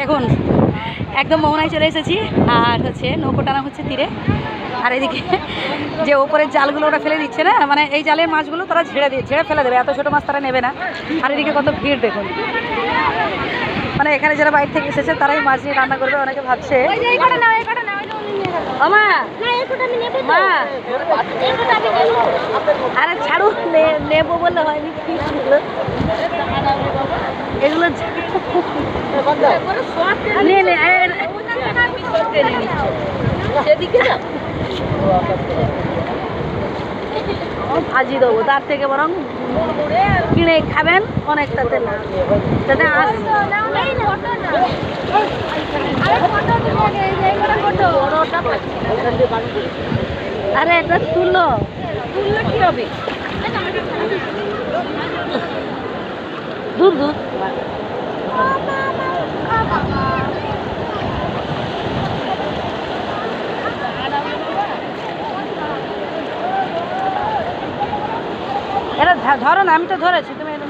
দেখুন একদম মোহনায় চলে এসেছি আর হচ্ছে নৌকো টানা হচ্ছে তীরে। আর এদিকে যে ওপরের জালগুলো ওরা ফেলে দিচ্ছে না মানে এই জালের মাছগুলো তারা ঝেড়ে দিয়ে ঝেড়ে ফেলে দেবে এত ছোটো মাছ তারা নেবে না। আর এদিকে কত ভিড় দেখুন। মানে এখানে যারা বাইরে থেকে এসেছে তারাই মাছ নিয়ে রান্না করবে অনেকে ভাবছে আরে ছাড়ুন নেব বললে হয়নি। এগুলো ভাজি দেবো তার থেকে বরং কিনে খাবেন অনেকটা তেল। যাতে আরে এটা তুলো। তুললে কি হবে এটা ধরো না আমি তো ধরেছি তুমি এটা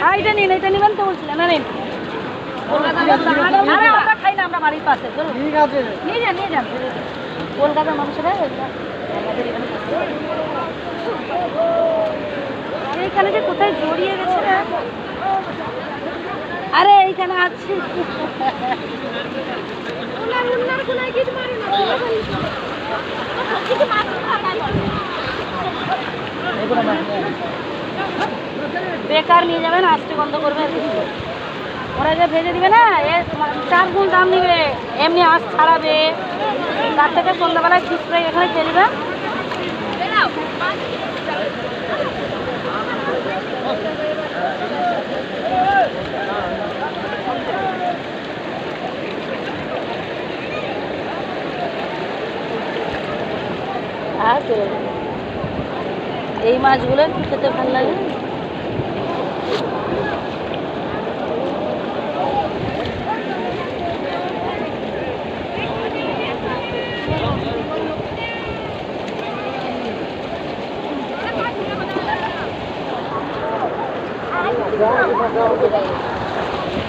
হ্যাঁ এটা নিন এটা নিবেন তো বলছিলেন না নিন। আমরা খাই না আমরা বাড়ির পাশে চলুন নিয়ে যান নিয়ে যান। কলকাতার মানুষেরা এইখানে যে কোথায় জড়িয়ে গেছে? আরে এইখানে আছে। বেকার নিয়ে যাবেন আসতে বন্ধ করবে ওরা যে ভেজে দিবে না, এ চার গুণ দাম নিবে। এমনি আঁশ ছাড়াবে। তার থেকে সন্ধ্যাবেলায় ফিস ফ্রাই এখানে চলবে আর। এই মাছগুলো একটু খেতে ভালো লাগে।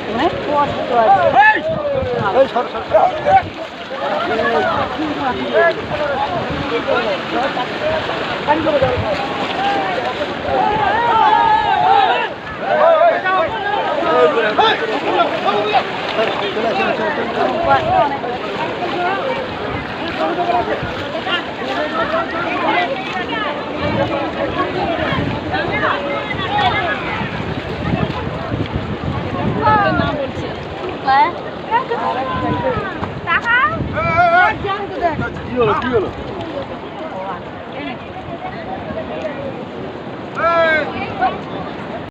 অনেক কষ্ট আছে এই সর সর সর। চলে আসো, চলে আসো, চলে আসো। হ্যাঁ? কি হলো কি হলো